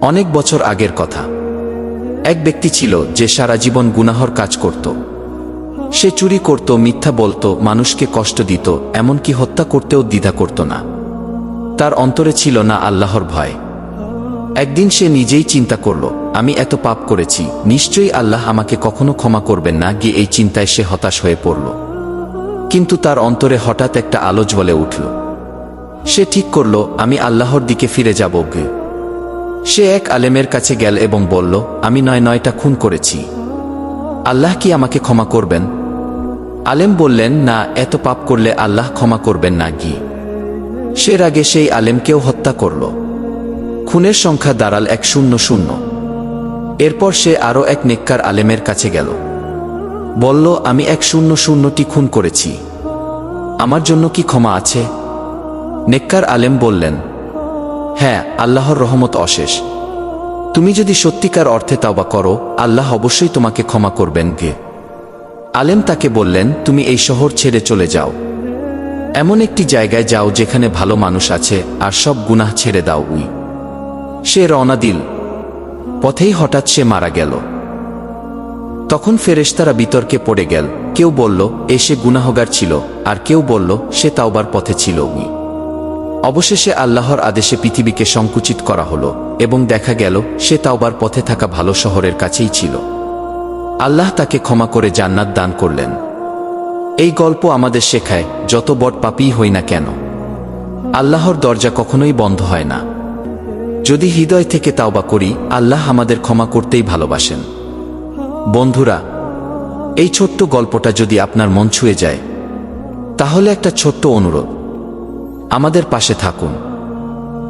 অনেক বছর আগের কথা। এক ব্যক্তি ছিল যে সারা জীবন গুনাহর কাজ করত। সে চুরি করত, মিথ্যা বলতো, মানুষকে কষ্ট দিত, এমনকি হত্যা করতেও দ্বিধা করত না। তার অন্তরে ছিল না আল্লাহর ভয়। একদিন সে নিজেই চিন্তা করল, আমি এত পাপ করেছি, নিশ্চয়ই আল্লাহ আমাকে কখনো ক্ষমা করবেন না? গিয়ে এই চিন্তায় সে হতাশ হয়ে পড়ল। কিন্তু তার অন্তরে হঠাৎ একটা আলো জ্বলে উঠল। সে ঠিক করল, আমি আল্লাহর দিকে ফিরে যাব গে। সে এক আলেমের কাছে গেল এবং বলল, আমি নয় নয়টা খুন করেছি। আল্লাহ কি আমাকে ক্ষমা করবেন? আলেম বললেন, না, এত পাপ করলে আল্লাহ ক্ষমা করবেন না গি সে রাগে সেই আলেমকেও হত্যা করল। খুনের সংখ্যা দাঁড়াল এক শূন্য শূন্য। এরপর সে আরও এক নেককার আলেমের কাছে গেল। বলল, আমি এক শূন্য শূন্যটি খুন করেছি। আমার জন্য কি ক্ষমা আছে? নেককার আলেম বললেন হ্যাঁ আল্লাহর রহমত অশেষ। তুমি যদি সত্যিকার অর্থে তাওবা করো, আল্লাহ অবশ্যই তোমাকে ক্ষমা করবেন গে। আলেম তাকে বললেন, তুমি এই শহর ছেড়ে চলে যাও। এমন একটি জায়গায় যাও যেখানে ভালো মানুষ আছে, আর সব গুনাহ ছেড়ে দাও উই। সে রওনা দিল। পথেই হঠাৎ সে মারা গেল। তখন ফেরেশতারা বিতর্কে পড়ে গেল। কেউ বলল, এ সে গুনাহগার ছিল। আর কেউ বলল, সে তাওবার পথে ছিল উই। অবশেষে আল্লাহর আদেশে পৃথিবীকে সংকুচিত করা হলো, এবং দেখা গেল, সে তাওবার পথে থাকা ভালো শহরের কাছেই ছিল। আল্লাহ তাকে ক্ষমা করে জান্নাত দান করলেন। এই গল্প আমাদের শেখায়, যত বট পাপই হই না কেন। আল্লাহর দরজা কখনোই বন্ধ হয় না। যদি হৃদয় থেকে তাওবা করি, আল্লাহ আমাদের ক্ষমা করতেই ভালোবাসেন। বন্ধুরা, এই ছোট্ট গল্পটা যদি আপনার মন ছুঁয়ে যায়, তাহলে একটা ছোট্ট অনুরোধ। আমাদের পাশে থাকুন।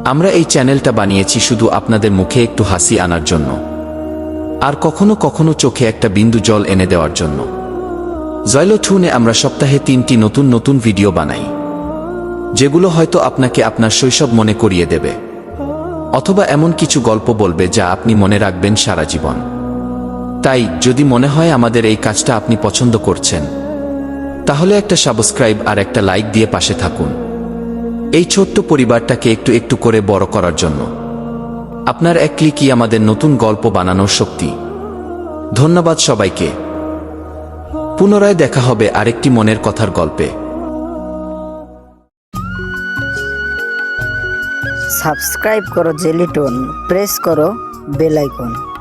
আমরা এই চ্যানেলটা বানিয়েছি শুধু আপনাদের মুখে একটু হাসি আনার জন্য। আর কখনো কখনো চোখে একটা বিন্দু জল এনে দেওয়ার জন্য। জয়লঠুনে আমরা সপ্তাহে তিনটি নতুন নতুন ভিডিও বানাই। যেগুলো হয়তো আপনাকে আপনার শৈশব মনে করিয়ে দেবে। অথবা এমন কিছু গল্প বলবে যা আপনি মনে রাখবেন সারা জীবন। তাই, যদি মনে হয় আমাদের এই কাজটা আপনি পছন্দ করছেন, তাহলে একটা সাবস্ক্রাইব আর একটা লাইক দিয়ে পাশে থাকুন। এই ছোট্ট পরিবারটাকে একটু একটু করে বড় করার জন্য। আপনার এক ক্লিকই আমাদের নতুন গল্প বানানোর শক্তি। ধন্যবাদ সবাইকে। পুনরায় দেখা হবে আরেকটি মনের কথার গল্পে। সাবস্ক্রাইব করো জেলিটন, প্রেস করো বেল আইকন।